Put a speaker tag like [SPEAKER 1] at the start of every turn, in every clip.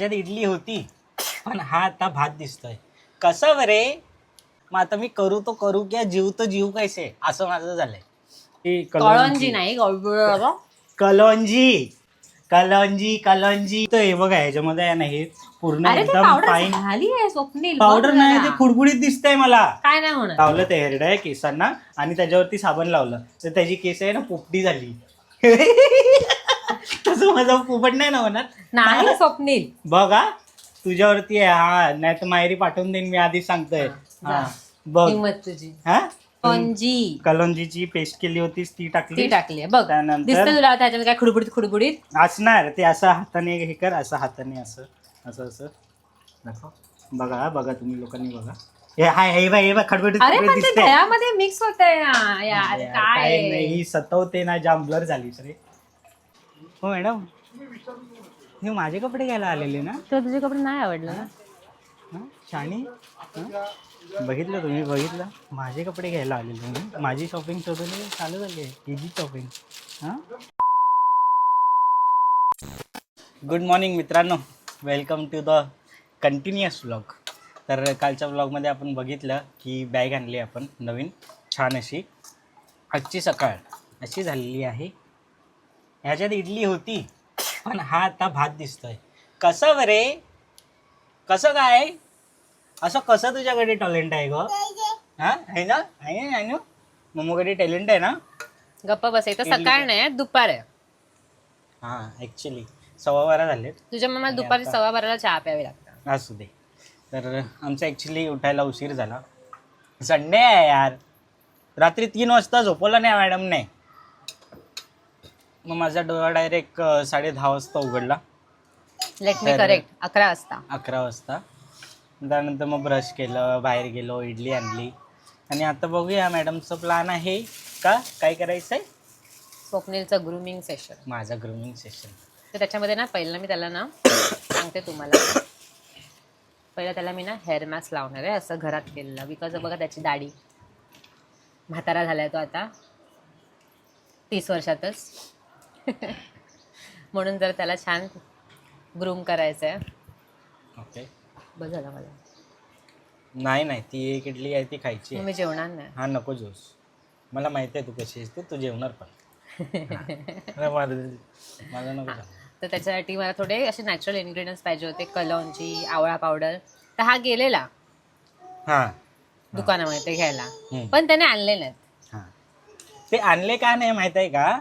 [SPEAKER 1] त्याच्यात इडली होती पण हा आता भात दिसतोय. कसं बरे? मग आता मी करू तो करू किंवा जीव तो जीव कैसे? असं माझं झालंय.
[SPEAKER 2] कळंजी नाही गळबळ
[SPEAKER 1] कलंजी कलंजी कलंजी तर हे बघा ह्याच्यामध्ये आहे ना हे पूर्ण
[SPEAKER 2] अरे ते
[SPEAKER 1] एकदम
[SPEAKER 2] पावडर
[SPEAKER 1] फाईन
[SPEAKER 2] झाली आहे स्वप्नील.
[SPEAKER 1] पावडर नाही
[SPEAKER 2] जरा.
[SPEAKER 1] ते खुडखुडीत दिसतंय मला.
[SPEAKER 2] काय नाही होणार.
[SPEAKER 1] लावलं ते हेरडा केसांना आणि त्याच्यावरती साबण लावलं. तर त्याची केस आहे ना पोपटी झाली. तसं माझं पोपट नाही ना होणार?
[SPEAKER 2] नाही स्वप्नील.
[SPEAKER 1] बघा तुझ्यावरती आहे हा नाही तर माहेरी पाठवून देईन मी आधीच सांगतोय.
[SPEAKER 2] जा.
[SPEAKER 1] हा, बघ.
[SPEAKER 2] किंमत तुझी.
[SPEAKER 1] हा?
[SPEAKER 2] कलंजी.
[SPEAKER 1] कलंजीची पेस्ट केली होतीस ती
[SPEAKER 2] ती
[SPEAKER 1] टाकली
[SPEAKER 2] टाकली आहे बघ.
[SPEAKER 1] त्यानंतर-
[SPEAKER 2] दिसतं तुला त्याच्यात काय खुडबुडीत खुडबुडीत?
[SPEAKER 1] असणार ते असं हाताने हे कर असं हाताने असं असं असं. दाखव बघा हा, बघा तुम्ही लोकांनी बघा. हे हाय हे बघ हे बघ खडबडीत
[SPEAKER 2] अरे
[SPEAKER 1] खडबडीत
[SPEAKER 2] पण ते
[SPEAKER 1] दिसतंय.
[SPEAKER 2] दह्यामध्ये मिक्स होत आहे यार
[SPEAKER 1] यार,
[SPEAKER 2] काय?
[SPEAKER 1] नाही ही सतवते ना जाम ब्लर झाली रे. हो मॅडम. हे माझे कपडे घ्यायला आलेले ना?
[SPEAKER 2] तुला तुझे कपडे नाही आवडलं ना?
[SPEAKER 1] हं? शाणी? हं? बघितलं तुम्ही बघितलं? माझे कपडे घ्यायला आलेले तुम्ही माझी शॉपिंग हे चालू झाली. आहे हिची शॉपिंग हां? गुड मॉर्निंग मित्रांनो. Welcome to the continuous vlog तर कालच्या व्लॉगमध्ये आपण बघितलं की बॅग आणली आपण नवीन. छान अशी. आजची सकाळ अशी झालेली आहे. ह्याच्यात इडली होती पण हा आता भात दिसतोय. कसं बरे कसं काय? असं कसं तुझ्याकडे टॅलेंट आहे ग? हा? आहे ना? आहे ना आहे ना मम्मकडे टॅलेंट आहे ना?
[SPEAKER 2] गप्पा बस तर सकाळ नाही दुपार आहे.
[SPEAKER 1] हां ॲक्च्युली सव्वा बारा झालेत.
[SPEAKER 2] तुझ्या मम्मा दुपारी सव्वा बाराला चहा प्यावी लागतात
[SPEAKER 1] असू दे. तर आमचं ॲक्च्युली उठायला उशीर झाला. संडे आहे यार. रात्री तीन वाजता झोपवलं नाही मॅडमने मग माझा डोळा डायरेक्ट साडे दहा वाजता उघडला.
[SPEAKER 2] लेट मी
[SPEAKER 1] तर-
[SPEAKER 2] करेक्ट अकरा वाजता.
[SPEAKER 1] अकरा वाजता. त्यानंतर मग ब्रश केलं बाहेर गेलो इडली आणली. आणि आता बघूया मॅडमचं प्लॅन आहे का? काय करायचं आहे
[SPEAKER 2] स्वप्नीलचं ग्रुमिंग सेशन
[SPEAKER 1] माझं ग्रुमिंग सेशन
[SPEAKER 2] तर त्याच्यामध्ये ना पहिलं मी त्याला ना सांगते तुम्हाला. पहिलं त्याला मी ना हेअर मास्क लावणार आहे असं घरात केलेलं. बिकॉज बघा त्याची दाढी. म्हातारा झालाय तो आता. तीस वर्षातच. म्हणून जर त्याला छान ग्रूम करायचं आहे
[SPEAKER 1] ओके
[SPEAKER 2] झालं मला
[SPEAKER 1] नाही नाही ती एक इडली आहे ती खायची
[SPEAKER 2] मग
[SPEAKER 1] आहे.
[SPEAKER 2] मी जेवणार नाही.
[SPEAKER 1] हा नको जोस मला माहिती आहे तू कशी आहेस ते तू जेवणार पण. हा. अरे मला मला नको सांगू.
[SPEAKER 2] तर त्याच्यासाठी मला थोडे असे नॅचरल इन्ग्रेडियंट्स पाहिजे होते कलौंजी आवळा पावडर तर हा गेलेला.
[SPEAKER 1] हा.
[SPEAKER 2] दुकानामध्ये ते घ्यायला.
[SPEAKER 1] हम्म.
[SPEAKER 2] पण त्याने आणले नाहीत.
[SPEAKER 1] हा. ते आणले का नाही माहीत आहे का?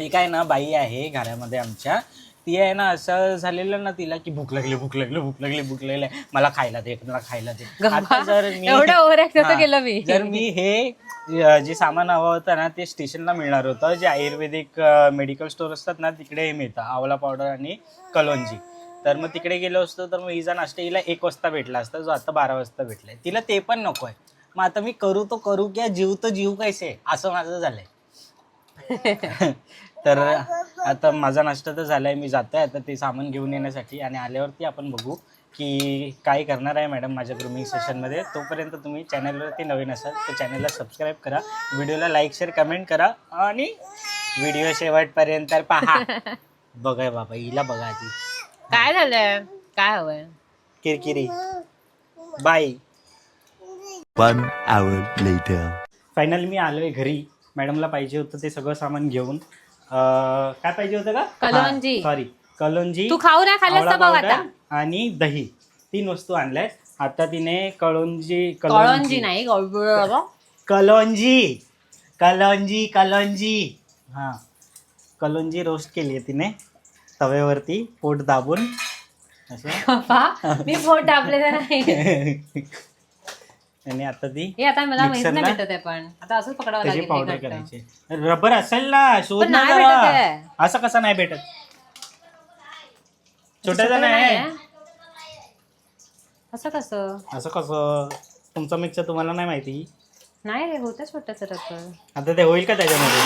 [SPEAKER 1] ही काय ना बाई आहे घरामध्ये आमच्या. ती आहे ना असं झालेलं ना तिला की भूक लागली भूक लागली भूक लागली भूक लागली. मला खायला दे मला खायला दे. आता जर मी
[SPEAKER 2] एवढं ओव्हर
[SPEAKER 1] हा,
[SPEAKER 2] केलं मी.
[SPEAKER 1] जर मी हे अ, जे सामान हवं होतं ना ते स्टेशनला मिळणार होतं. जे आयुर्वेदिक मेडिकल स्टोर असतात ना तिकडे हे मिळतं. आवला पावडर आणि कलोंजी. तर मग तिकडे गेलो असतो तर मग हिचा नाश्ता हिला एक वाजता भेटला असता जो आता बारा वाजता भेटलाय. तिला ते पण नको आहे. मग आता मी करू तो करू किंवा जीव तो जीव कैसे असं माझं झालंय. तर आता माझा नाश्ता तर झालाय मी जातोय. आता ते सामान घेऊन येण्यासाठी आणि आल्यावरती आपण बघू की काय करणार आहे मॅडम माझ्या ग्रुमिंग सेशनमध्ये तोपर्यंत तुम्ही चॅनलवरती नवीन असाल तर चॅनलला सबस्क्राईब करा. व्हिडिओला लाईक शेअर कमेंट करा आणि व्हिडिओ शेवटपर्यंत पहा. बघा बाबा हिला बघा आधी.
[SPEAKER 2] काय झालंय? काय हवंय?
[SPEAKER 1] किरकिरी. Bye
[SPEAKER 3] One hour later.
[SPEAKER 1] Final मी आलोय घरी. मॅडमला पाहिजे होतं ते सगळं सामान घेऊन. अं, काय पाहिजे होतं का?
[SPEAKER 2] कलोंजी.
[SPEAKER 1] सॉरी कलोंजी
[SPEAKER 2] तू खाऊ नाही खाल्लंस
[SPEAKER 1] आवळा
[SPEAKER 2] तर बघ
[SPEAKER 1] पावडर
[SPEAKER 2] आता
[SPEAKER 1] आणि दही. तीन वस्तू आणल्यात. आता तिने कळोंजी
[SPEAKER 2] कळंजी नाही गळबळ
[SPEAKER 1] कलोंजी कलोंजी कलोंजी हा. कलोंजी रोस्ट केली आहे तिने तव्यावरती पोट दाबून. असं.
[SPEAKER 2] मी पोट दाबले तर नाही.
[SPEAKER 1] आणि आता ती
[SPEAKER 2] हे आता मला माहीत नाही भेटत आहे पण. आता असंच पकडावं
[SPEAKER 1] त्याची
[SPEAKER 2] लागेल
[SPEAKER 1] पावडर
[SPEAKER 2] हे घट्ट.
[SPEAKER 1] करायची. रबर असेल ना शोध
[SPEAKER 2] पण
[SPEAKER 1] ना
[SPEAKER 2] नाही भेटत आहे.
[SPEAKER 1] जरा असं कसं नाही भेटत? छोट्याचं
[SPEAKER 2] छोटं
[SPEAKER 1] नाही
[SPEAKER 2] आहे. असं कसं?
[SPEAKER 1] असं कसं? तुमचं मिक्सर तुम्हाला नाही माहिती?
[SPEAKER 2] नाही रे होतं रबर.
[SPEAKER 1] आता ते होईल का त्याच्यामध्ये?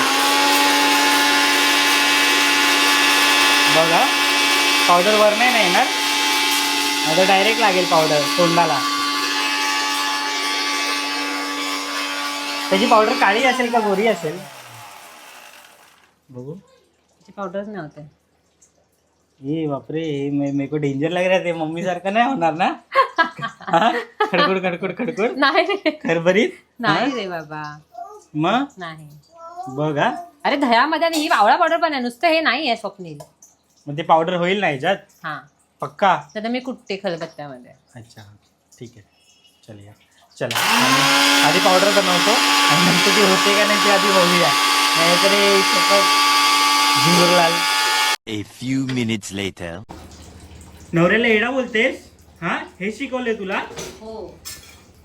[SPEAKER 1] बघा. पावडर वर नाही ना येणार? आता डायरेक्ट लागेल पावडर तोंडाला. त्याची पावडर काळी असेल का गोरी असेल? बघू.
[SPEAKER 2] त्याची पावडरच नव्हते
[SPEAKER 1] ये बापरे मे मेरे को डेंजर लग रहा है ते मम्मी सारखं नाही होणार ना? हा? खडखड खडखड खडखड?
[SPEAKER 2] नाही
[SPEAKER 1] खरबरीत?
[SPEAKER 2] नाही रे बाबा.
[SPEAKER 1] मग?
[SPEAKER 2] नाही.
[SPEAKER 1] बघ हा.
[SPEAKER 2] अरे दह्यामध्ये आणि ही आवळा पावडर पण आहे. नुसतं हे नाही आहे स्वप्नील.
[SPEAKER 1] मग ते पावडर होईल ना ह्याच्यात?
[SPEAKER 2] हा.
[SPEAKER 1] पक्का?
[SPEAKER 2] तर मी कुठते खलबत्त्यामध्ये.
[SPEAKER 1] अच्छा ठीक आहे. चल या. चला आधी पावडर बनवतो आणि नंतर ती होते का नाही ते आधी बघूया. नाहीतर झिंगूरलाल.
[SPEAKER 3] A few minutes later.
[SPEAKER 1] नवऱ्याला एडा बोलतेस? हा? हे शिकवले तुला?
[SPEAKER 2] हो.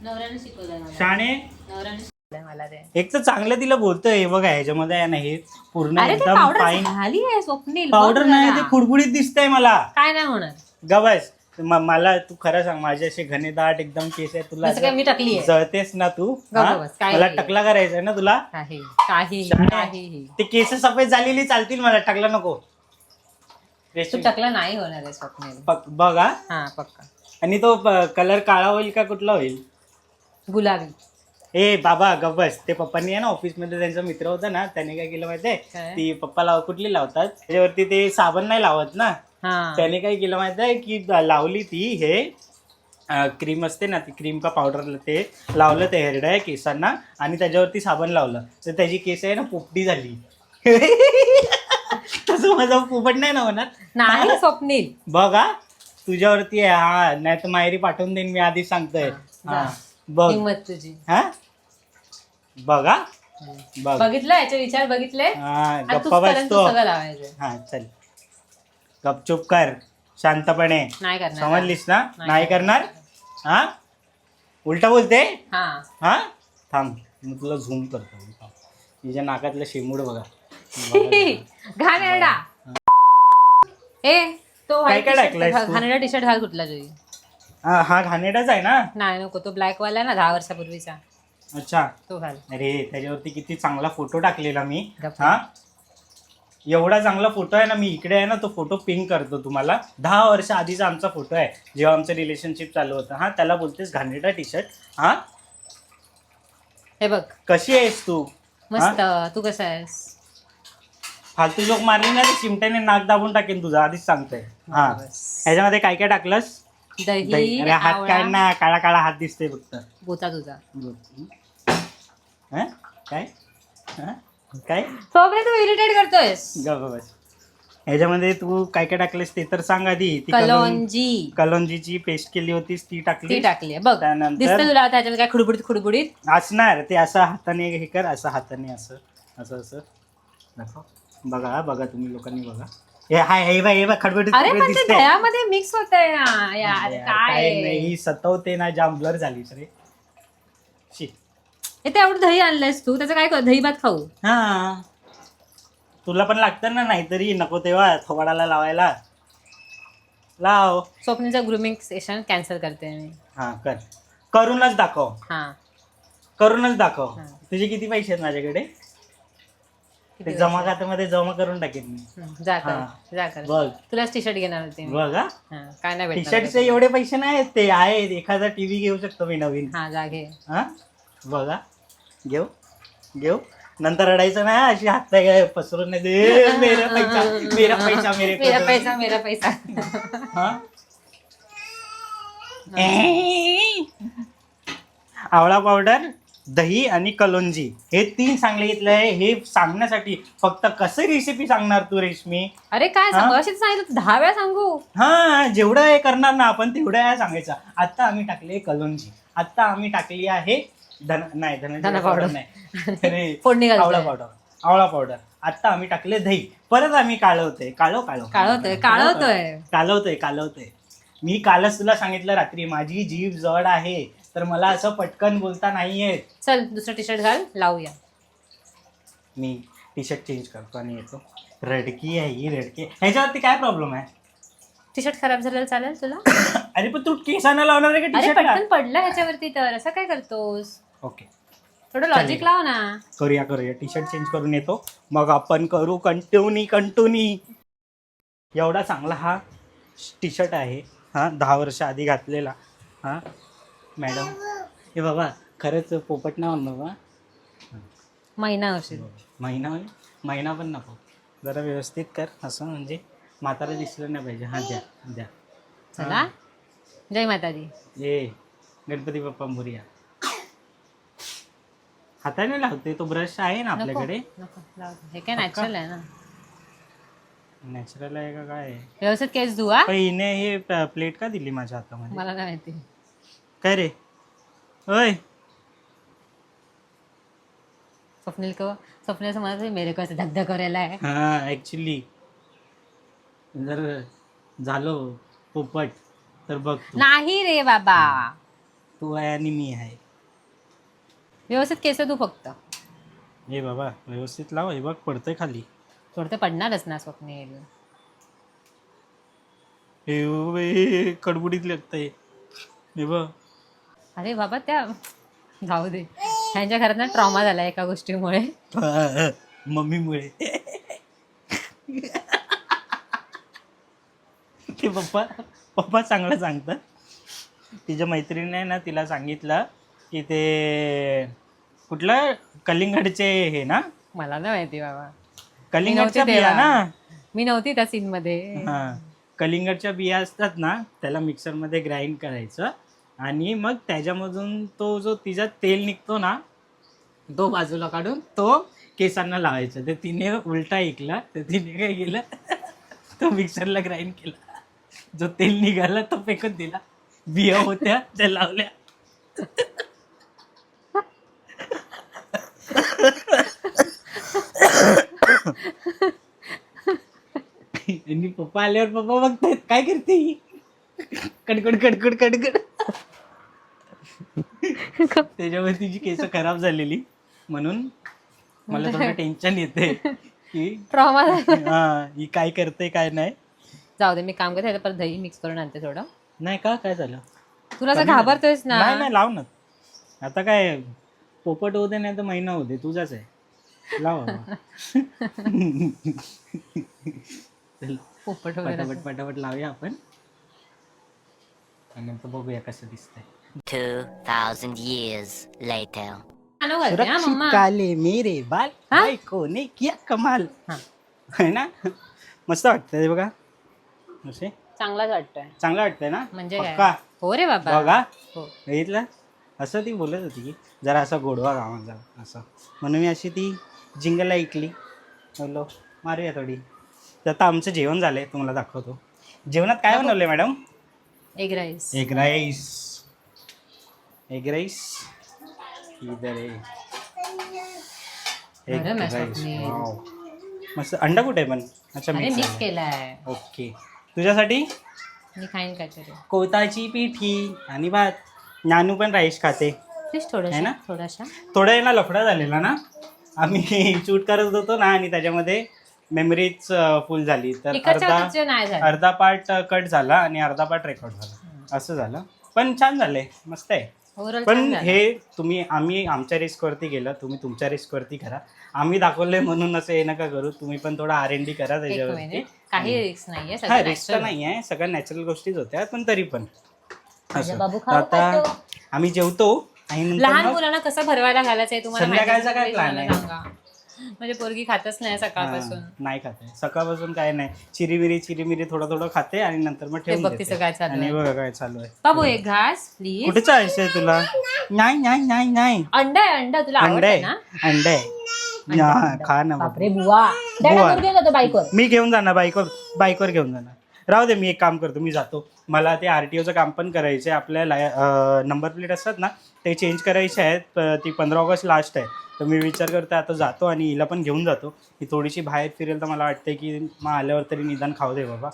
[SPEAKER 2] नवऱ्याने शिकवलं मला.
[SPEAKER 1] शाणे?
[SPEAKER 2] नवऱ्याने शिकवलंय मला ते.
[SPEAKER 1] एक तर चांगलं तिला बोलतोय हे बघा ह्याच्यामध्ये आहे ना हे पूर्ण
[SPEAKER 2] अरे ते
[SPEAKER 1] एकदम
[SPEAKER 2] पावडर
[SPEAKER 1] फाईन
[SPEAKER 2] झाली आहे स्वप्नील
[SPEAKER 1] पावडर
[SPEAKER 2] बघ
[SPEAKER 1] नाही
[SPEAKER 2] जरा.
[SPEAKER 1] ते खुडबुडीत दिसतंय मला.
[SPEAKER 2] काय नाही होणार.
[SPEAKER 1] गबस. म- मला तू खरं सांग माझे असे घनेदाट एकदम केस आहे तुला
[SPEAKER 2] जसं काय मी टाकली आहे
[SPEAKER 1] जळतेस ना तू?
[SPEAKER 2] गप्प
[SPEAKER 1] हा?
[SPEAKER 2] बस, काय
[SPEAKER 1] मला
[SPEAKER 2] नाही.
[SPEAKER 1] टकला करायचंय ना तुला?
[SPEAKER 2] काही काही.
[SPEAKER 1] ते केस सफेद झालेली चालतील मला टकला नको.
[SPEAKER 2] तू टाकला नाही होणार आहे स्वप्नील.
[SPEAKER 1] पक- बघ हा.
[SPEAKER 2] हा पक्का.
[SPEAKER 1] आणि तो कलर काळा होईल का कुठला होईल?
[SPEAKER 2] गुलाबी.
[SPEAKER 1] ए बाबा गबस ते पप्पांनी आहे ना ऑफिसमध्ये त्यांचा मित्र होता ना त्याने काय केलं माहितीये?
[SPEAKER 2] काय?
[SPEAKER 1] ती पप्पा लाव कुठली लावतात? त्याच्यावरती ते साबण नाही लावत ना?
[SPEAKER 2] हा.
[SPEAKER 1] त्याने काय केलं माहिती आहे की लावली ती हे क्रीम असते ना ती क्रीम का पावडर ते लावलं ते हेरड्या केसांना आणि त्याच्यावरती साबण लावलं. तर त्याची केस आहे ना पोपटी झाली. तसं माझा पोपट नाही ना होणार.
[SPEAKER 2] नाही स्वप्नील.
[SPEAKER 1] बघा तुझ्यावरती आहे हा नाही तर माहेरी पाठवून देईन मी आधीच सांगतोय. हा बघ.
[SPEAKER 2] किंमत तुझी.
[SPEAKER 1] हा? बघा. बघ
[SPEAKER 2] बघितलं याचे विचार बघितले?
[SPEAKER 1] हा
[SPEAKER 2] आणि
[SPEAKER 1] गप्पा बसतो.
[SPEAKER 2] सगळं लावायचं.
[SPEAKER 1] हा चल. गपचूप कर. शांतपणे.
[SPEAKER 2] नाही करणार.
[SPEAKER 1] समजलीस ना?
[SPEAKER 2] नाही
[SPEAKER 1] करणार. हा? उलटा बोलते?
[SPEAKER 2] हा.
[SPEAKER 1] हा? थांब. मी तुला झूम करतो. तिच्या नाकातलं शेमूड बघा.
[SPEAKER 2] घाण एरडा ए तो
[SPEAKER 1] काय काय टाकलंयस तू?
[SPEAKER 2] घाणेरडा टी शर्ट घाल कुठला तुझी
[SPEAKER 1] हा हा आहे ना?
[SPEAKER 2] नाही नको. तो ब्लॅक वाला ना दहा वर्षापूर्वीचा.
[SPEAKER 1] अच्छा.
[SPEAKER 2] तो घाल.
[SPEAKER 1] अरे त्याच्यावरती किती चांगला फोटो टाकलेला मी.
[SPEAKER 2] गप्प.
[SPEAKER 1] हा? एवढा चांगला फोटो आहे ना मी इकडे आहे ना तो फोटो पिंक करतो तुम्हाला. दहा वर्ष आधीचा आमचा फोटो आहे जेव्हा आमचं रिलेशनशिप चालू होतं. हा त्याला बोलतेस घाणेरडा टी शर्ट हा?
[SPEAKER 2] हे बघ.
[SPEAKER 1] कशी आहेस तू?
[SPEAKER 2] मस्त. तू कसा आहेस?
[SPEAKER 1] फालतू जोक मारली ना चिमट्याने नाक दाबून टाकेन तुझा आधीच सांगतोय. हा. ह्याच्यामध्ये काय काय टाकलंस?
[SPEAKER 2] दही
[SPEAKER 1] दही. अरे हात काय ना काळा काळा हात दिसतोय फक्त.
[SPEAKER 2] बोचा तुझा.
[SPEAKER 1] हं? काय? हं? काय?
[SPEAKER 2] सोबत तू इरिटेट करतोयस.
[SPEAKER 1] बस. ह्याच्यामध्ये तू काय काय टाकलेस ते तर सांग आधी. ती कलोन
[SPEAKER 2] कलोंजी.
[SPEAKER 1] कलोंजीची पेस्ट केली होतीस ती
[SPEAKER 2] ती
[SPEAKER 1] टाकली
[SPEAKER 2] टाकली आहे. बघ
[SPEAKER 1] त्यानंतर-
[SPEAKER 2] दिसतं तुला त्याच्यामध्ये काय खुडबुडीत खुडबुडीत?
[SPEAKER 1] असणार ते असं हाताने हे कर असं हाताने असं असं असं. दाखव. बघा बघा तुम्ही लोकांनी बघा. हे हाय हे बघ हे बघ खडबडीत
[SPEAKER 2] अरे
[SPEAKER 1] खडबडीत
[SPEAKER 2] पण ते
[SPEAKER 1] दिसतंय.
[SPEAKER 2] दह्यामध्ये मिक्स होत आहे ना यार
[SPEAKER 1] यार,
[SPEAKER 2] काय?
[SPEAKER 1] नाही ही सतवते ना जाम ब्लर झाली रे शी.
[SPEAKER 2] हे ते एवढं दही आणलंयस तू त्याचं काय कर दही भात खाऊ.
[SPEAKER 1] हा. तुला पण लागतं ना नाहीतरी नको तेव्हा थोबाडाला लावायला. लाव.
[SPEAKER 2] स्वप्नीचं ग्रुमिंग सेशन कॅन्सल करते मी.
[SPEAKER 1] हा कर. करूनच दाखव.
[SPEAKER 2] हा.
[SPEAKER 1] करूनच दाखव.
[SPEAKER 2] हा.
[SPEAKER 1] तुझे किती पैसे आहेत माझ्याकडे? ते जमा खात्यामध्ये जमा करून टाकेन मी.
[SPEAKER 2] हम्म, जा
[SPEAKER 1] हा.
[SPEAKER 2] कर जा कर.
[SPEAKER 1] बघ.
[SPEAKER 2] तुलाच टी शर्ट घेणार होते मी.
[SPEAKER 1] बघ हा.
[SPEAKER 2] हा, काय नाही
[SPEAKER 1] टी
[SPEAKER 2] भेटणार
[SPEAKER 1] शर्टचे एवढे पैसे नाही आहेत ते आहेत. एखादा टीव्ही घेऊ शकतो मी नवीन.
[SPEAKER 2] हा जा घे.
[SPEAKER 1] हा? बघा. घेऊ. घेऊ. नंतर रडायचं नाही अशी हात काय पसरून नाही दे मेरा पैसा मेरा पैसा मेरे को
[SPEAKER 2] मेरा
[SPEAKER 1] दो.
[SPEAKER 2] पैसा मेरा पैसा.
[SPEAKER 1] हा? आवळा पावडर दही आणि कलोंजी. हे तीन सांगितलं आहे. हे सांगण्यासाठी फक्त कसं रेसिपी सांगणार तू रेशमी?
[SPEAKER 2] अरे काय सांगू? अशीच सांगितलं दहा वेळा सांगू.
[SPEAKER 1] हा जेवढं हे करणार ना आपण तेवढं आहे सांगायचं. आता आम्ही टाकली कलोंजी. आता आम्ही टाकली आहे धन नाही धन
[SPEAKER 2] धना powder.
[SPEAKER 1] नाही. अरे,
[SPEAKER 2] फोडणी घालतोय.
[SPEAKER 1] आवळा पावडर आवळा पावडर आता आम्ही टाकले दही. परत आम्ही काळवतोय. काळव काळव.
[SPEAKER 2] काळवतोय काळवतोय.
[SPEAKER 1] कालवतोय कालवतोय. मी कालच तुला सांगितलं रात्री माझी जीभ जड आहे तर मला असं पटकन बोलता नाही येत
[SPEAKER 2] चल दुसरं टी शर्ट घाल लावूया.
[SPEAKER 1] मी टी शर्ट चेंज करतो आणि येतो. रडकी आहे ही रडकी. ह्याच्यावरती काय प्रॉब्लेम आहे?
[SPEAKER 2] टी शर्ट खराब झालेलं चालेल तुला?
[SPEAKER 1] अरे पण तू केसांना लावणार आहे का टी
[SPEAKER 2] अरे
[SPEAKER 1] शर्टला
[SPEAKER 2] पटकन पडलं ह्याच्यावरती तर. असं काय करतोस?
[SPEAKER 1] ओके
[SPEAKER 2] थोडं लॉजिक लाव ना.
[SPEAKER 1] करूया करूया. टी शर्ट चेंज करून येतो. मग आपण करू कंटिन्यू कंटिन्यू एवढा चांगला हा टी शर्ट आहे. हा दहा वर्ष आधी घातलेला. हा मॅडम हे बाबा खरंच पोपट नाही म्हणलं बा.
[SPEAKER 2] महिना असेल.
[SPEAKER 1] महिना महिना पण नको. जरा व्यवस्थित कर. असं म्हणजे म्हातारा दिसलं नाही पाहिजे. हा द्या द्या.
[SPEAKER 2] चला. जय माता दी
[SPEAKER 1] ए गणपती बाप्पा मोरया. हाताने लावते तो ब्रश आहे ना
[SPEAKER 2] नको
[SPEAKER 1] आपल्याकडे.
[SPEAKER 2] नको लावू दे. हे काय नॅचरल आहे ना?
[SPEAKER 1] नॅचरल आहे का काय? आहे?
[SPEAKER 2] व्यवस्थित केस धुवा.
[SPEAKER 1] पण हिने हे प- प्लेट का दिली माझ्या हातामध्ये?
[SPEAKER 2] मला नाही माहिती.
[SPEAKER 1] काय रे? होय
[SPEAKER 2] स्वप्नील को स्वप्नील समज मेरे को असं धगधग करायला आहे.
[SPEAKER 1] हा ऍक्च्युली जर झालो पोपट तर बघ तू.
[SPEAKER 2] नाही रे बाबा.
[SPEAKER 1] तू आहे आणि मी आहे.
[SPEAKER 2] व्यवस्थित केस धु फक्त.
[SPEAKER 1] हे बाबा व्यवस्थित लाव हे बघ पडतंय खाली.
[SPEAKER 2] थोडं ते पडणारच ना स्वप्नील
[SPEAKER 1] हे हो बे, कडबुडीत लागतंय. हे बघ.
[SPEAKER 2] अरे बाबा त्या जाऊ दे. ह्यांच्या घरात ना ट्रॉमा झाला एका गोष्टीमुळे.
[SPEAKER 1] मम्मीमुळे. ते पप्पा पप्पा चांगलं सांगतात. तिच्या मैत्रिणीने ना तिला सांगितलं की ते कुठलं? कलिंगडचे हे ना?
[SPEAKER 2] मला नाही माहिती बाबा.
[SPEAKER 1] कलिंगडच्या
[SPEAKER 2] नव्हते
[SPEAKER 1] बिया
[SPEAKER 2] तेव्हा.
[SPEAKER 1] ना
[SPEAKER 2] मी नव्हती त्या सीन मध्ये
[SPEAKER 1] हा. कलिंगडच्या बिया असतात ना त्याला मिक्सरमध्ये ग्राइंड करायचं. आणि मग त्याच्यामधून तो जो तिचा तेल निघतो ना तो बाजूला काढून तो केसांना लावायचा. तर तिने उलटा ऐकला. तर तिने काय केलं? तो मिक्सरला ग्राइंड केला. जो तेल निघाला तो फेकून दिला. बिया होत्या त्या लावल्या. आणि पप्पा आल्यावर पप्पा बघतायत. काय करते ही? कडकड कडकड कडकड. त्याच्यामुळे तिची केस खराब झालेली. म्हणून मला थोडं टेन्शन येते की
[SPEAKER 2] ट्रॉमा
[SPEAKER 1] हा ही काय करते काय नाही.
[SPEAKER 2] जाऊ दे मी काम करते. परत दही मिक्स करून आणते थोडं.
[SPEAKER 1] नाही का? काय झालं?
[SPEAKER 2] तुला असं घाबरतोयस ना?
[SPEAKER 1] नाही नाही लाव ना. आता काय पोपट होते नाही तर महिना होते तुझाच आहे. लाव बाबा. चल,
[SPEAKER 2] पोपट वगैरे
[SPEAKER 1] पटापट पटापट लावूया आपण. आणि नंतर बघूया कसं दिसतंय.
[SPEAKER 4] 2,000 years later.
[SPEAKER 2] घालते हा मम्मा.
[SPEAKER 1] काले मेरे बाल
[SPEAKER 2] हा?
[SPEAKER 1] बायको ने किया कमाल.
[SPEAKER 2] हा.
[SPEAKER 1] है ना? मस्त वाटतंय बघा. असे?
[SPEAKER 2] चांगलाच वाटतोय.
[SPEAKER 1] चांगलं वाटतंय ना?
[SPEAKER 2] म्हणजे
[SPEAKER 1] पक्का?
[SPEAKER 2] काय हो रे बाबा.
[SPEAKER 1] बघा.
[SPEAKER 2] हो.
[SPEAKER 1] बघितलं? असं ती बोलत होती की जरा असा गोडवा गावाचा असं. म्हणून मी अशी ती जिंगल ऐकली. बोललो मारूया थोडी. तर आता आमचं जेवण झालंय तुम्हाला दाखवतो. जेवणात काय बनवलंय madam?
[SPEAKER 2] Egg rice
[SPEAKER 1] egg rice egg rice इधर आहे एग
[SPEAKER 2] मस्त
[SPEAKER 1] राईस
[SPEAKER 2] वाटली.
[SPEAKER 1] वाव. मस्त. अंडा कुठे आहे पण? अच्छा
[SPEAKER 2] अरे
[SPEAKER 1] मिक्स
[SPEAKER 2] मिक्स केलाय.
[SPEAKER 1] ओके तुझ्यासाठी?
[SPEAKER 2] मी खाईन काहीतरी.
[SPEAKER 1] कोताची पिठी आणि भात. नानू पण राईस खाते.
[SPEAKER 2] प्लीज
[SPEAKER 1] है
[SPEAKER 2] थोडंसं
[SPEAKER 1] ना?
[SPEAKER 2] थोडासा.
[SPEAKER 1] थोडा आहे ना लफडा झालेला ना? आम्ही शूट करत होतो ना आणि त्याच्यामध्ये मेमरीज फुल झाली. तर
[SPEAKER 2] इकडच्या
[SPEAKER 1] अर्धा
[SPEAKER 2] हाताचे नाही झालं.
[SPEAKER 1] अर्धा पार्ट कट झाला आणि अर्धा पार्ट रेकॉर्ड झाला. असं झालं. पण छान झालंय. मस्त आहे. पण हे तुम्ही आम्ही आमच्या रिस्कवरती गेलं. तुम्ही तुमच्या रिस्कवरती करा. आम्ही दाखवलंय म्हणून असं हे नका करू. तुम्ही पण थोडा आर एन डी करा
[SPEAKER 2] एक
[SPEAKER 1] त्याच्यावरती.
[SPEAKER 2] मिनिट काही रिस्क नाहीये
[SPEAKER 1] हा
[SPEAKER 2] सगळं
[SPEAKER 1] रिस्क
[SPEAKER 2] natural.
[SPEAKER 1] नाही आहे सगळ्या नॅचरल गोष्टीच होत्या पण तरी पण.
[SPEAKER 2] माझा
[SPEAKER 1] असं.
[SPEAKER 2] बाबू
[SPEAKER 1] तर
[SPEAKER 2] खाऊ
[SPEAKER 1] आता
[SPEAKER 2] खातो.
[SPEAKER 1] आम्ही जेवतो. आणि नंतर
[SPEAKER 2] लहान
[SPEAKER 1] मग
[SPEAKER 2] मुलांना कसं भरवायला घालायचं आहे तुम्हाला माहिती
[SPEAKER 1] संध्याकाळचा
[SPEAKER 2] असेल
[SPEAKER 1] काय
[SPEAKER 2] तर
[SPEAKER 1] plan
[SPEAKER 2] मला
[SPEAKER 1] आहे?
[SPEAKER 2] सांगा. म्हणजे पोरगी खातच नाही सकाळपासून.
[SPEAKER 1] हा, नाही खाते सकाळपासून काय नाही. चिरीमिरी चिरीमिरी थोडं थोडं खाते आणि नंतर मग ठेवून
[SPEAKER 2] बघ
[SPEAKER 1] देते.
[SPEAKER 2] तिचं काय चालू
[SPEAKER 1] आणि
[SPEAKER 2] आहे.
[SPEAKER 1] बघा काय चालू आहे.
[SPEAKER 2] बाबू एक घास प्लीज
[SPEAKER 1] कुठे जायचंय तुला? नाही नाही नाही नाही.
[SPEAKER 2] अंडा आहे अंडा तुला
[SPEAKER 1] अंडे.
[SPEAKER 2] आवडतं ना?
[SPEAKER 1] अंडे. हा, खा ना.
[SPEAKER 2] बापरे बुवा.
[SPEAKER 1] बुवा.
[SPEAKER 2] जातो बाईकवर.
[SPEAKER 1] मी घेऊन जाणार बाईकवर बाईकवर घेऊन जाणार. राहू दे मी एक काम करतो मी जातो. मला ते आर टी ओचं काम पण करायचं आहे आपल्या नंबर प्लेट असतात ना ते चेंज करायचे आहेत. ती पंधरा ऑगस्ट लास्ट आहे. तर मी विचार करतो आता जातो आणि हिला पण घेऊन जातो. ही थोडीशी बाहेर फिरेल तर मला वाटते की मग आल्यावर तरी निदान खाऊ दे बाबा.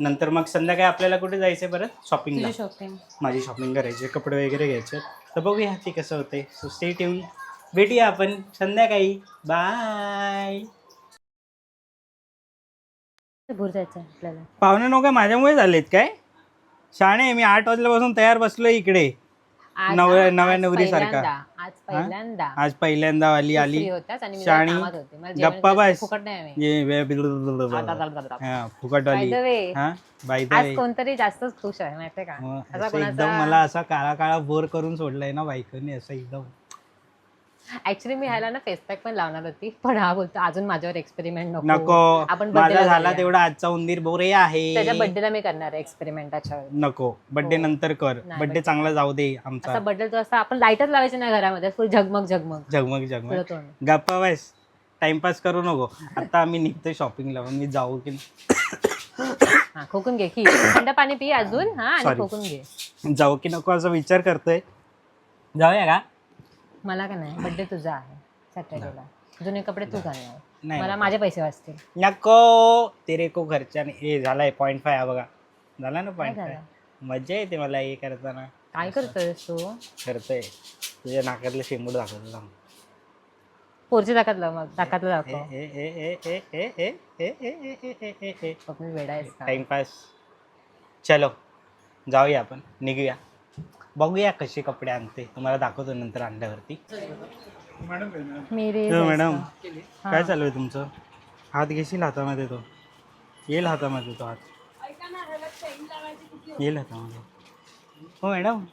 [SPEAKER 1] नंतर मग संध्याकाळी आपल्याला कुठे जायचं परत? शॉपिंगला
[SPEAKER 2] शॉपिंग
[SPEAKER 1] माझी शॉपिंग करायची कपडे वगैरे घ्यायचे. तर बघूया ते कसं होते सो स्टे ठेवून भेटूया आपण संध्याकाळी. बाय
[SPEAKER 2] भूर जायचं आपल्याला.
[SPEAKER 1] पाहुणे नका माझ्यामुळे झालेत काय? शाणे मी आठ वाजल्यापासून तयार बसलोय इकडे. नव्या
[SPEAKER 2] आज
[SPEAKER 1] नवरीसारखा.
[SPEAKER 2] पहिल्यांदा, आज पहिल्यांदा.
[SPEAKER 1] आज पहिल्यांदा आली आली. शाणी, गप्पा
[SPEAKER 2] जास्त
[SPEAKER 1] बस.
[SPEAKER 2] फुकट नाही आम्ही.
[SPEAKER 1] ये वे- हा फुकटवाली
[SPEAKER 2] By the way,
[SPEAKER 1] हा? बाय द
[SPEAKER 2] आज कोणतरी जास्तच खुश आहे माहितीये का? असा
[SPEAKER 1] एकदम मला असा काळा काळा बोर करून सोडलाय ना बायकोनी असं एकदम.
[SPEAKER 2] ऍक्च्युली मी ह्याला ना फेस पॅक पण लावणार होती. पण हा बोलतो अजून माझ्यावर एक्सपेरिमेंट नको.
[SPEAKER 1] नको.
[SPEAKER 2] आपण
[SPEAKER 1] माझा
[SPEAKER 2] ला
[SPEAKER 1] झाला
[SPEAKER 2] करूया.
[SPEAKER 1] तेवढा आजचा उंदीर बोरे
[SPEAKER 2] त्याच्या
[SPEAKER 1] आहे
[SPEAKER 2] बर्थडेला मी करणार आहे एक्सपेरिमेंट त्याच्यावर.
[SPEAKER 1] नको. बर्थडे
[SPEAKER 2] हो.
[SPEAKER 1] नंतर कर.
[SPEAKER 2] नाही,
[SPEAKER 1] बर्थडे
[SPEAKER 2] birthday.
[SPEAKER 1] चांगला जाऊ दे आमचा.
[SPEAKER 2] असा तो असा आपण लाईटच लावायची नाही घरामध्ये. फुल झगमग झगमग.
[SPEAKER 1] झगमग झगमग.
[SPEAKER 2] तोंड.
[SPEAKER 1] गप्पा वाईस टाइमपास करू नको. आता आम्ही निघतोय शॉपिंग लावून मी जाऊ की
[SPEAKER 2] हा खोकून घे. की थंड पाणी पी अजून. हा आणि
[SPEAKER 1] Sorry.
[SPEAKER 2] खोकून घे.
[SPEAKER 1] जाऊ की नको असा विचार करतोय. जाऊया का?
[SPEAKER 2] मला का नाही बर्थडे तुझा आहे सॅटर्डेला जुने कपडे तू घालणार
[SPEAKER 1] नाही
[SPEAKER 2] मला. माझे पैसे वाचतील
[SPEAKER 1] नको तेरे को घरच्याने हे झालाय पॉईंट फाय हा बघा झाला ना पॉईंट फाय
[SPEAKER 2] झालं?
[SPEAKER 1] मजा येते मला हे करताना
[SPEAKER 2] काय करतोय तू
[SPEAKER 1] करतोय तुझ्या नाकातलं शेंबूड दाखवतो थांब.
[SPEAKER 2] पोरची दाखवलं मग दाखवलं
[SPEAKER 1] ए,
[SPEAKER 2] दाखव
[SPEAKER 1] ए, ए, ए, ए, ए, ए, ए, ए, ए, ए, ए, ए, ए.
[SPEAKER 2] स्वप्नील वेडा आहेस का?
[SPEAKER 1] टाइमपास चलो जाऊया आपण निघूया बघूया कसे कपडे आणते. तुम्हाला दाखवतो नंतर आणल्यावरती
[SPEAKER 2] मेरे
[SPEAKER 1] हो, मॅडम.
[SPEAKER 2] हा.
[SPEAKER 1] काय चालू आहे तुमचं? हात घेशील हातामध्ये तो. येईल हातामध्ये तो हात. येईल हातामध्ये. हो मॅडम.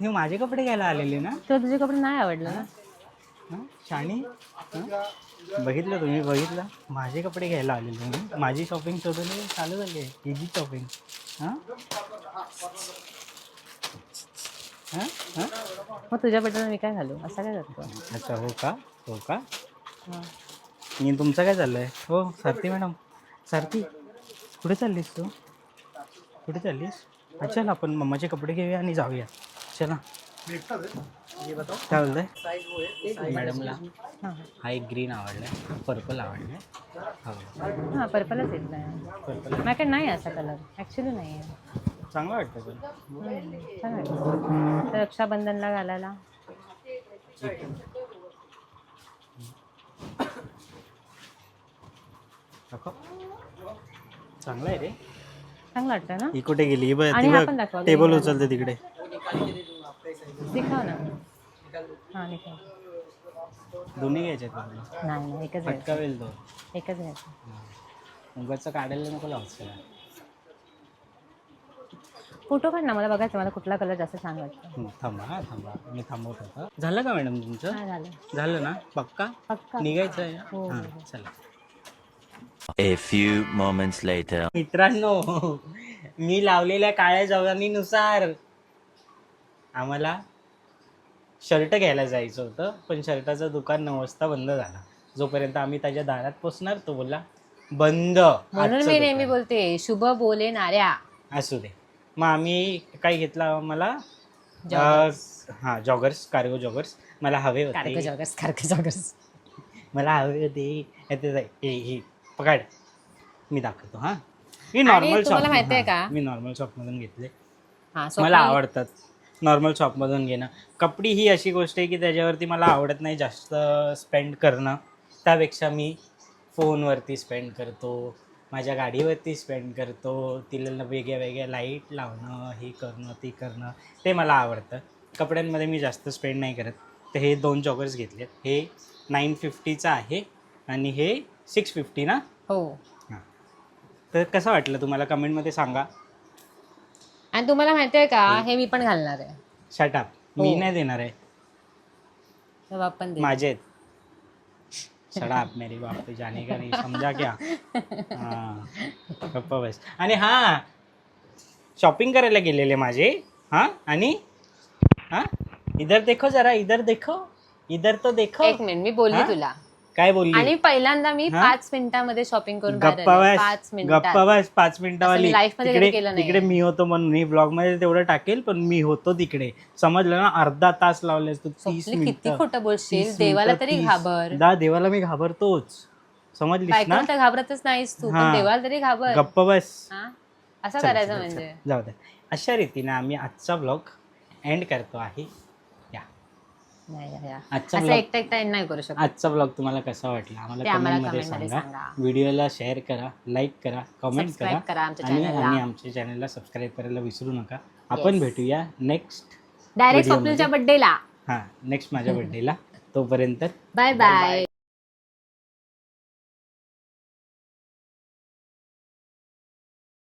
[SPEAKER 1] हे माझे कपडे घ्यायला आलेले ना?
[SPEAKER 2] तुला तुझे कपडे नाही आवडले ना?
[SPEAKER 1] हं? शाणी हं? बघितलं तुम्ही बघितलं? माझे कपडे घ्यायला आलेले मी माझी शॉपिंग हे चालू झाली आहे. हिची शॉपिंग हां? हां? हां?
[SPEAKER 2] मग तुझ्या बर्थडेला मी काय घालू? असं काय करतो?
[SPEAKER 1] अच्छा हो का? हो का?
[SPEAKER 2] हा.
[SPEAKER 1] मी तुमचं काय चाललंय? हो सारथी मॅडम. सारथी कुठे चाललीस तू? कुठे चाललीस? हा, चल आपण मम्माचे कपडे घेऊया आणि जाऊया. चला काय बोलताय? मॅडमला.
[SPEAKER 2] हा.
[SPEAKER 1] हा एक ग्रीन आवडलाय. पर्पल आवडलाय. हो.
[SPEAKER 2] हा पर्पलच येत नाही.
[SPEAKER 1] पर्पल.
[SPEAKER 2] माझ्याकडे नाही असा कलर. ॲक्च्युली नाही आहे.
[SPEAKER 1] चांगलं वाटतं
[SPEAKER 2] छान वाटतं. रक्षाबंधनला घालायला.
[SPEAKER 1] चांगलं आहे रे.
[SPEAKER 2] चांगलं वाटतं ना?
[SPEAKER 1] ही कुठे गेली? ही बघ
[SPEAKER 2] आणि
[SPEAKER 1] ती
[SPEAKER 2] हा पण दाखवा,
[SPEAKER 1] बघ टेबल उचलते तिकडे.
[SPEAKER 2] दिखाव ना. हां दिखाव.
[SPEAKER 1] दोन्ही घ्यायचे आहेत
[SPEAKER 2] नाही नाही एकच घ्यायचं.
[SPEAKER 1] तो
[SPEAKER 2] एकच घ्यायचं.
[SPEAKER 1] उगाच काढायला नको लावच
[SPEAKER 2] फोटो काढ ना मला बघायचं मला कुठला कलर जास्त छान वाटतं.
[SPEAKER 1] थांबा हा थांबा. मी थांबवत होता झालं का मॅडम तुमचं?
[SPEAKER 2] हा झालं.
[SPEAKER 1] झालं ना? पक्का?
[SPEAKER 2] पक्का.
[SPEAKER 1] निघायचं आहे
[SPEAKER 2] हो,
[SPEAKER 1] हां
[SPEAKER 2] हो.
[SPEAKER 1] चला.
[SPEAKER 3] A few moments later.
[SPEAKER 1] मित्रांनो मी लावलेल्या काळ्या जवानीनुसार आम्हाला शर्ट घ्यायला जायचं होतं पण शर्टाचं दुकान नऊ वाजता बंद झाला. जोपर्यंत आम्ही त्याच्या दारात पोचणार तो बोलला बंद.
[SPEAKER 2] म्हणून
[SPEAKER 1] आजचं
[SPEAKER 2] मी नेहमी
[SPEAKER 1] दुकान."
[SPEAKER 2] बोलते शुभ बोले नाऱ्या
[SPEAKER 1] असू दे. मग आम्ही काय घेतला मला. हां जॉगर्स कार्गो जॉगर्स मला हवे
[SPEAKER 2] कारक
[SPEAKER 1] होते
[SPEAKER 2] जॉगर्स कारक जॉगर्स
[SPEAKER 1] मला हवे होते. हे ते जाय- हे हे पकड. मी दाखवतो हां. मी
[SPEAKER 2] आणि
[SPEAKER 1] नॉर्मल
[SPEAKER 2] तुम्हाला
[SPEAKER 1] शॉप
[SPEAKER 2] माहितीये का?
[SPEAKER 1] मी नॉर्मल शॉपमधून घेतले.
[SPEAKER 2] हा
[SPEAKER 1] मला आवडतात. नॉर्मल शॉपमधून घेणं. कपडी ही अशी गोष्ट आहे की त्याच्यावरती मला आवडत नाही जास्त स्पेंड करणं. त्यापेक्षा मी फोनवरती स्पेंड करतो. माझ्या गाडीवरती स्पेंड करतो. तिला वेगळ्या वेगळ्या लाइट लावणं हे करणं ते करणं ते मला आवडतं. कपड्यांमध्ये मी जास्त स्पेंड नाही करत. तर हे दोन जॉगर्स घेतलेत. हे नाईन फिफ्टीचं आहे आणि हे सिक्स फिफ्टी ना?
[SPEAKER 2] हो.
[SPEAKER 1] हां. तर कसं वाटलं तुम्हाला? कमेंटमध्ये सांगा.
[SPEAKER 2] आणि तुम्हाला माहितीये का? हे. मी पण घालणार आहे.
[SPEAKER 1] शटाप मी
[SPEAKER 2] हो.
[SPEAKER 1] नाही देणार आहे. माझे आहेत. शराब मेरी बाप तो जाने का नहीं समझा क्या? हाँ गप्पा बस। आणि हा शॉपिंग करायला गेलेले माझे। हा आणि हा? इधर देखो जरा इधर देखो। इधर तो देखो।
[SPEAKER 2] एक मिनिट मी बोलली तुला।
[SPEAKER 1] काय बोलली
[SPEAKER 2] आणि पहिल्यांदा मी
[SPEAKER 1] हा?
[SPEAKER 2] पाच मिनिटामध्ये शॉपिंग करून बाहेर
[SPEAKER 1] गप्पा
[SPEAKER 2] आले.
[SPEAKER 1] बस
[SPEAKER 2] पाच
[SPEAKER 1] गप्पा
[SPEAKER 2] मिनिटात
[SPEAKER 1] पाच मिनिटावाली
[SPEAKER 2] असं मी life मध्ये कधी
[SPEAKER 1] तिकडे
[SPEAKER 2] केलं नाहीये.
[SPEAKER 1] तिकडे मी होतो म्हणून मी ब्लॉगमध्ये तेवढं टाकेल पण मी होतो तिकडे समजलं ना अर्धा तास लावले तू तीस
[SPEAKER 2] स्वप्नील, किती
[SPEAKER 1] मिनिटं
[SPEAKER 2] खोटं बोलशील
[SPEAKER 1] तीस
[SPEAKER 2] देवाला
[SPEAKER 1] मिनिटं,
[SPEAKER 2] तरी
[SPEAKER 1] तीस.
[SPEAKER 2] घाबर
[SPEAKER 1] दा देवाला मी घाबरतोच समजलीस ना
[SPEAKER 2] बायकोला तर घाबरतच नाहीस तू पण. देवाला तरी घाबर
[SPEAKER 1] गप्प बस
[SPEAKER 2] हा? असं
[SPEAKER 1] चल,
[SPEAKER 2] करायचं
[SPEAKER 1] चल,
[SPEAKER 2] म्हणजे.
[SPEAKER 1] जाऊ दे अशा रीतीने आम्ही आजचा ब्लॉग एंड करतो आहे
[SPEAKER 2] नाही, नाही, नाही.
[SPEAKER 1] आजचा
[SPEAKER 2] असं
[SPEAKER 1] vlog-
[SPEAKER 2] एकटा एकटा नाही करू शकत.
[SPEAKER 1] आजचा ब्लॉग तुम्हाला कसा वाटला? आम्हाला
[SPEAKER 2] ते आम्हाला
[SPEAKER 1] कमेंटमध्ये
[SPEAKER 2] comment मध्ये
[SPEAKER 1] सांगा.
[SPEAKER 2] सांगा.
[SPEAKER 1] व्हिडिओला शेअर करा लाईक करा कमेंट करा.
[SPEAKER 2] करा आमच्या
[SPEAKER 1] आणि
[SPEAKER 2] channel ला.
[SPEAKER 1] आणि आमच्या चॅनलला सबस्क्राईब करायला विसरू नका. आपण भेटूया नेक्स्ट
[SPEAKER 2] डायरेक्ट
[SPEAKER 1] Video
[SPEAKER 2] स्वप्नीलच्या बर्थडेला
[SPEAKER 1] हां नेक्स्ट माझ्या बर्थडेला तोपर्यंत
[SPEAKER 2] बाय बाय